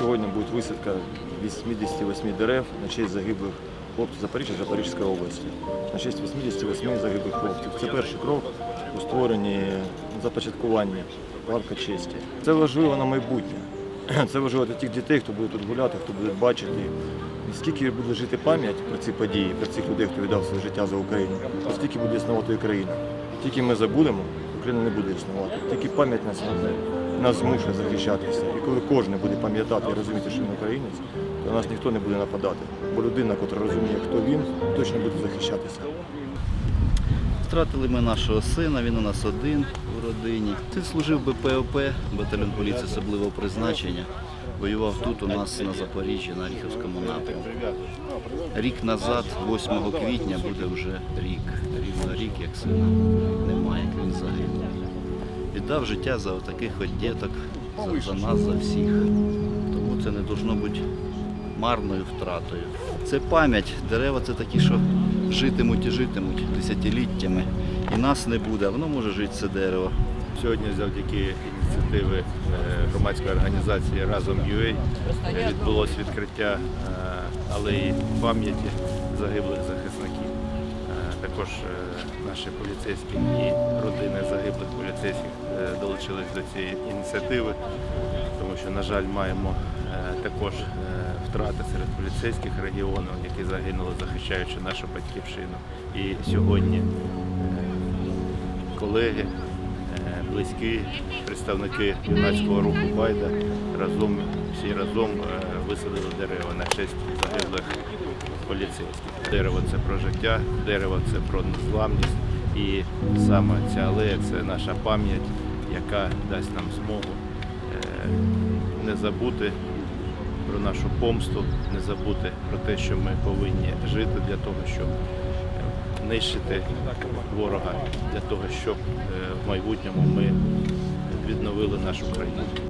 сьогодні буде висадка 88 дерев на честь загиблих хлопців Запоріжжя Запорізької області. На честь 88 загиблих хлопців. Це перший крок у створенні започаткуванні парка честі. Це важливо на майбутнє. Це важливо для тих дітей, хто буде тут гуляти, хто буде бачити. І скільки буде жити пам'ять про ці події, про цих людей, хто віддав своє життя за Україну, стільки буде існувати Україна. Тільки ми забудемо, Україна не буде існувати. Тільки пам'ять нас, нас змушує захищатися. І коли кожен буде пам'ятати і розуміти, що він українець, то нас ніхто не буде нападати. Бо людина, яка розуміє, хто він, точно буде захищатися. Втратили ми нашого сина, він у нас один в родині. Він служив БПОП, батальйон поліції особливого призначення. Воював тут у нас на Запоріжжі, на Ріхівському напрямку. Рік назад, 8 квітня, буде вже рік. Рівно рік, як сина немає, як він загинув. Віддав життя за таких от діток, за, за нас, за всіх. Тому це не должно бути марною втратою. Це пам'ять. Дерева це такі, що житимуть і житимуть десятиліттями. І нас не буде, а воно може жити це дерево. Сьогодні завдяки ініціативи е, громадської організації Разом UA відбулось відкриття е, алеї пам'яті загиблих захисників. Е, Також е, наші поліцейські і родини загиблих поліцейських е, долучились до цієї ініціативи, тому що, на жаль, маємо е, також е, втрати серед поліцейських регіону, які загинули, захищаючи нашу батьківщину. І сьогодні е, колеги, е, близькі, представники юнацького руху Байда разом всі разом висадили дерева на честь загиблих поліцейських. Дерево це про життя, дерево це про незламність. І саме ця алея це наша пам'ять, яка дасть нам змогу не забути про нашу помсту, не забути про те, що ми повинні жити для того, щоб е, нищити ворога, для того, щоб е, в майбутньому ми відновили нашу країну.